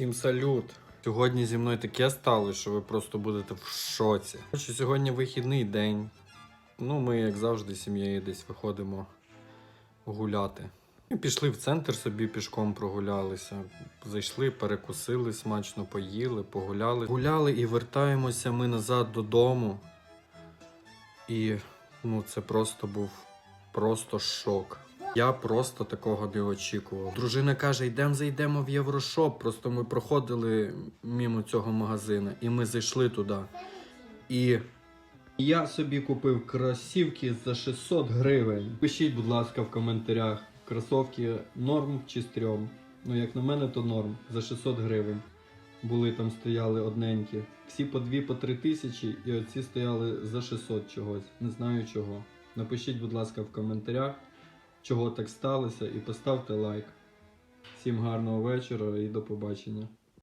Всім салют! Сьогодні зі мною таке стало, що ви просто будете в шоці. Коротше, сьогодні вихідний день. Ну, ми, як завжди, сім'єю десь виходимо гуляти. Ми пішли в центр собі пішком прогулялися. Зайшли, перекусили, смачно поїли, погуляли. Гуляли і вертаємося ми назад додому. І ну, це просто був просто шок. Я просто такого не очікував. Дружина каже: йдемо зайдемо в Єврошоп. Просто ми проходили мимо цього магазину, і ми зайшли туди. І я собі купив кросівки за 600 гривень. Пишіть, будь ласка, в коментарях, кросовки норм чи стрьом. Ну, як на мене, то норм за 600 гривень. Були там стояли одненькі. Всі по 2 по 3 тисячі, і оці стояли за 600 чогось. Не знаю чого. Напишіть, будь ласка, в коментарях, чого так сталося, і поставте лайк. Всім гарного вечора і до побачення.